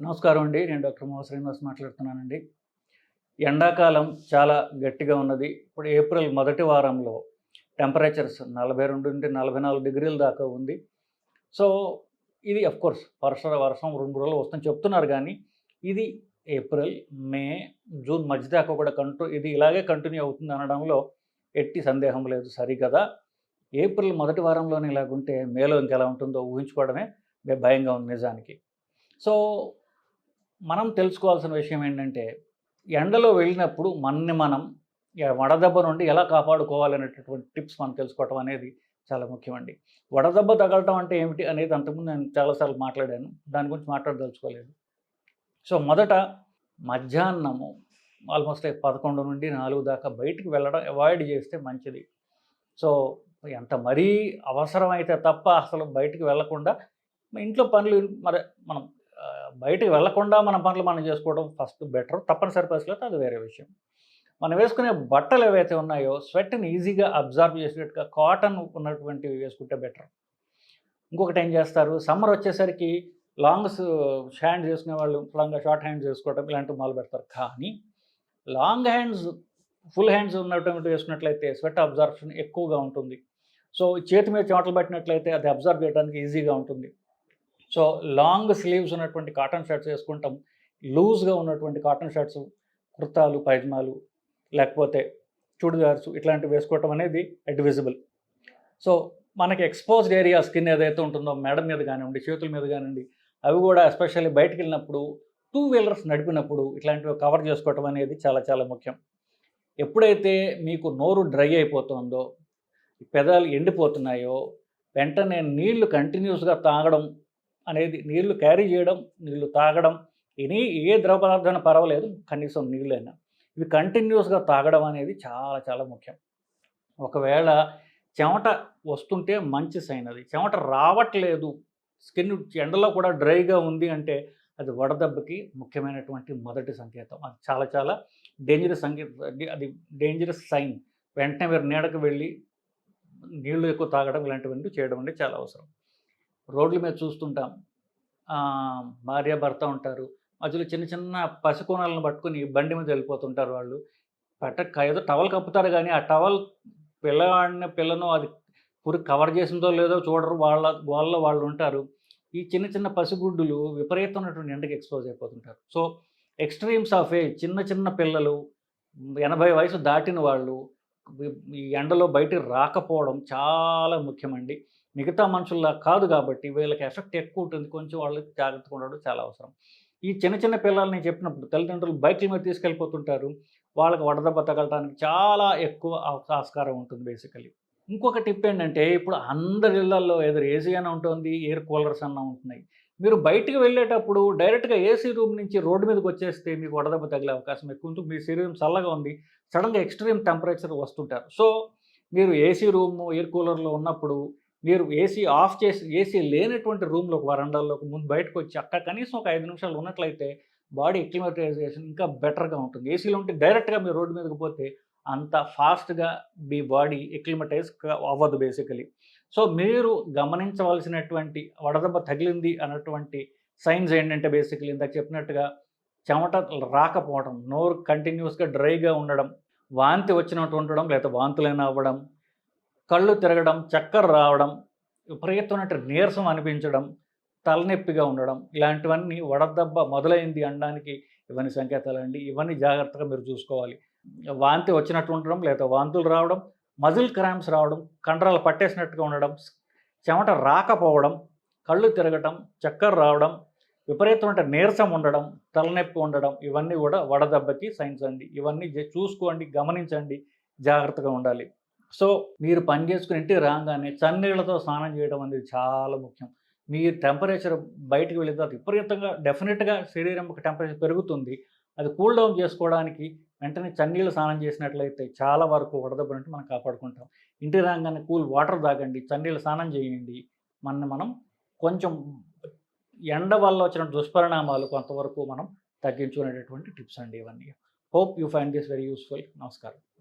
నమస్కారం అండి. నేను డాక్టర్ మోహ శ్రీనివాస్ మాట్లాడుతున్నానండి. ఎండాకాలం చాలా గట్టిగా ఉన్నది. ఇప్పుడు ఏప్రిల్ మొదటి వారంలో టెంపరేచర్స్ నలభై రెండు నుండి నలభై నాలుగు డిగ్రీల దాకా ఉంది. సో ఇది కోర్స్ వర్ష వర్షం రెండు రోజులు వస్తుందని చెప్తున్నారు కానీ ఇది ఏప్రిల్ మే జూన్ మధ్య దాకా కూడా కంట్రో ఇది ఇలాగే కంటిన్యూ అవుతుంది అనడంలో ఎట్టి సందేహం లేదు సరికదా ఏప్రిల్ మొదటి వారంలోనే ఇలాగుంటే మేలో ఇంకెలా ఉంటుందో ఊహించుకోవడమే భయంగా ఉంది నిజానికి. సో మనం తెలుసుకోవాల్సిన విషయం ఏంటంటే ఎండలో వెళ్ళినప్పుడు మనని మనం వడదెబ్బ నుండి ఎలా కాపాడుకోవాలనేటటువంటి టిప్స్ మనం తెలుసుకోవటం అనేది చాలా ముఖ్యమండి. వడదెబ్బ తగలటం అంటే ఏమిటి అనేది అంతకుముందు నేను చాలాసార్లు మాట్లాడాను. దాని గురించి మాట్లాడదలుచుకోలేదు. సో మొదట మధ్యాహ్నము ఆల్మోస్ట్ పదకొండు నుండి నాలుగు దాకా బయటికి వెళ్ళడం అవాయిడ్ చేస్తే మంచిది. సో ఎంత మరీ అవసరమైతే తప్ప అసలు బయటికి వెళ్ళకుండా ఇంట్లో పనులు మరి మనం బయటికి వెళ్ళకుండా మన పనులు మనం చేసుకోవడం ఫస్ట్ బెటర్. తప్పనిసరి పరిస్థితుల్లో అది వేరే విషయం. మనం వేసుకునే బట్టలు ఏవైతే ఉన్నాయో స్వెట్ని ఈజీగా అబ్జర్వ్ చేసేట్టుగా కాటన్ ఉన్నటువంటివి వేసుకుంటే బెటర్. ఇంకొకటి ఏం చేస్తారు? సమ్మర్ వచ్చేసరికి లాంగ్స్ హ్యాండ్స్ వేసుకునే వాళ్ళు లాంగ్గా షార్ట్ హ్యాండ్స్ వేసుకోవడం ఇలాంటివి మొదలు పెడతారు. కానీ లాంగ్ హ్యాండ్స్ ఫుల్ హ్యాండ్స్ ఉన్నటువంటి వేసుకున్నట్లయితే స్వెట్ అబ్జర్ప్షన్ ఎక్కువగా ఉంటుంది. సో చేతి మీద చెమటలు పెట్టినట్లయితే అది అబ్జర్వ్ చేయడానికి ఈజీగా ఉంటుంది. సో లాంగ్ స్లీవ్స్ ఉన్నటువంటి కాటన్ షర్ట్స్ వేసుకుంటాం. లూజ్గా ఉన్నటువంటి కాటన్ షర్ట్స్ కుర్తాలు పైజమాలు లేకపోతే చుడిదార్స్ ఇట్లాంటివి వేసుకోవటం అనేది అడ్విజిబుల్. సో మనకి ఎక్స్పోజ్డ్ ఏరియా స్కిన్ ఏదైతే ఉంటుందో మెడ మీద కానివ్వండి చేతుల మీద కానివ్వండి అవి కూడా ఎస్పెషల్లీ బయటికి వెళ్ళినప్పుడు టూ వీలర్స్ నడిపినప్పుడు ఇట్లాంటివి కవర్ చేసుకోవటం అనేది చాలా చాలా ముఖ్యం. ఎప్పుడైతే మీకు నోరు డ్రై అయిపోతుందో పెదాలు ఎండిపోతున్నాయో వెంటనే నీళ్ళు కంటిన్యూస్గా తాగడం అనేది నీళ్ళు క్యారీ చేయడం నీళ్ళు తాగడం ఎనీ ఏ ద్రవ పదార్థమైనా పర్వాలేదు కనీసం నీళ్ళైనా. ఇవి కంటిన్యూస్గా తాగడం అనేది చాలా చాలా ముఖ్యం. ఒకవేళ చెమట వస్తుంటే మంచి సైన్ అది. చెమట రావట్లేదు స్కిన్ ఎండలో కూడా డ్రైగా ఉంది అంటే అది వడదెబ్బకి ముఖ్యమైనటువంటి మొదటి సంకేతం. అది చాలా చాలా డేంజరస్ సంకేతం అది డేంజరస్ సైన్ వెంటనే మీరు నీడకు వెళ్ళి నీళ్ళు ఎక్కువ తాగడం ఇలాంటివన్నీ చేయడం అనేది చాలా అవసరం. రోడ్ల మీద చూస్తుంటాం. భార్య భర్త ఉంటారు. మధ్యలో చిన్న చిన్న పసికోణాలను పట్టుకుని బండి మీద వెళ్ళిపోతుంటారు వాళ్ళు. పెట్ట ఏదో టవల్ కప్పుతారు కానీ ఆ టవల్ పిల్లవాడిని పిల్లను అది పురి కవర్ చేసిందో లేదో చూడరు. వాళ్ళ వాళ్ళ వాళ్ళు ఉంటారు. ఈ చిన్న చిన్న పసిగుడ్డులు విపరీతమైనటువంటి ఎండకి ఎక్స్పోజ్ అయిపోతుంటారు. సో ఎక్స్ట్రీమ్స్ ఆఫ్ ఏజ్ చిన్న చిన్న పిల్లలు ఎనభై వయసు దాటిన వాళ్ళు ఈ ఎండలో బయటికి రాకపోవడం చాలా ముఖ్యమండి. మిగతా మనుషుల్లా కాదు కాబట్టి వీళ్ళకి ఎఫెక్ట్ ఎక్కువ ఉంటుంది. కొంచెం వాళ్ళకి జాగ్రత్తగా ఉండడం చాలా అవసరం. ఈ చిన్న చిన్న పిల్లల్ని నేను చెప్పినప్పుడు తల్లిదండ్రులు బైక్ల మీద తీసుకెళ్ళిపోతుంటారు. వాళ్ళకి వడదెబ్బ తగలటానికి చాలా ఎక్కువ ఆస్కారం ఉంటుంది బేసికలీ ఇంకొక టిప్ ఏంటంటే ఇప్పుడు అందరి ఇళ్ళలో ఏదో ఏసీ అయినా ఉంటుంది ఎయిర్ కూలర్స్ అన్నా ఉంటున్నాయి. మీరు బయటకు వెళ్ళేటప్పుడు డైరెక్ట్గా ఏసీ రూమ్ నుంచి రోడ్డు మీదకి వచ్చేస్తే మీకు వడదెబ్బ తగిలే అవకాశం ఎక్కువ ఉంటుంది. మీ శరీరం చల్లగా ఉంది సడన్గా ఎక్స్ట్రీమ్ టెంపరేచర్ వస్తుంటారు. సో మీరు ఏసీ రూము ఎయిర్ కూలర్లో ఉన్నప్పుడు మీరు ఏసీ ఆఫ్ చేసి ఏసీ లేనటువంటి రూమ్లోకి వరండాల్లోకి ముందు బయటకు వచ్చి అక్కడ కనీసం ఒక ఐదు నిమిషాలు ఉన్నట్లయితే బాడీ ఎక్లిమటైజేషన్ ఇంకా బెటర్గా ఉంటుంది. ఏసీలో ఉంటే డైరెక్ట్గా మీరు రోడ్డు మీదకి పోతే అంత ఫాస్ట్గా మీ బాడీ ఎక్లిమటైజ్ అవ్వదు బేసికలీ సో మీరు గమనించవలసినటువంటి వడదెబ్బ తగిలింది అన్నటువంటి సైన్స్ ఏంటంటే బేసికలీ ఇందాక చెప్పినట్టుగా చెమట రాకపోవడం నోరు కంటిన్యూస్గా డ్రైగా ఉండడం వాంతి వచ్చినట్టు ఉండడం లేదా వాంతులైనా అవ్వడం కళ్ళు తిరగడం చక్కెర రావడం విపరీతమైన నీరసం అనిపించడం తలనొప్పిగా ఉండడం ఇలాంటివన్నీ వడదెబ్బ మొదలైంది అనడానికి ఇవన్నీ సంకేతాలు అండి. ఇవన్నీ జాగ్రత్తగా మీరు చూసుకోవాలి. వాంతి వచ్చినట్టు ఉండడం లేదా వాంతులు రావడం మజిల్ క్రాంప్స్ రావడం కండరాలు పట్టేసినట్టుగా ఉండడం చెమట రాకపోవడం కళ్ళు తిరగటం చక్కర రావడం విపరీతమైన నీరసం ఉండడం తలనొప్పి ఉండడం ఇవన్నీ కూడా వడదెబ్బకి సైన్స్ అండి. ఇవన్నీ చూసుకోండి గమనించండి జాగ్రత్తగా ఉండాలి. సో మీరు పని చేసుకుని ఇంటికి రాగానే చన్నీళ్ళతో స్నానం చేయడం అనేది చాలా ముఖ్యం. మీ టెంపరేచర్ బయటకు వెళ్ళిన తర్వాత విపరీతంగా డెఫినెట్గా శరీరం యొక్క టెంపరేచర్ పెరుగుతుంది. అది కూల్ డౌన్ చేసుకోవడానికి వెంటనే చన్నీళ్ళు స్నానం చేసినట్లయితే చాలా వరకు వడదెబ్బ నుండి మనం కాపాడుకుంటాం. ఇంటికి రాగానే కూల్ వాటర్ తాగండి చన్నీళ్ళు స్నానం చేయండి. మన మనం కొంచెం ఎండ వల్ల వచ్చిన దుష్పరిణామాలు కొంతవరకు మనం తగ్గించుకునేటటువంటి టిప్స్ అండి ఇవన్నీ. Hope you find this very useful. నమస్కారం.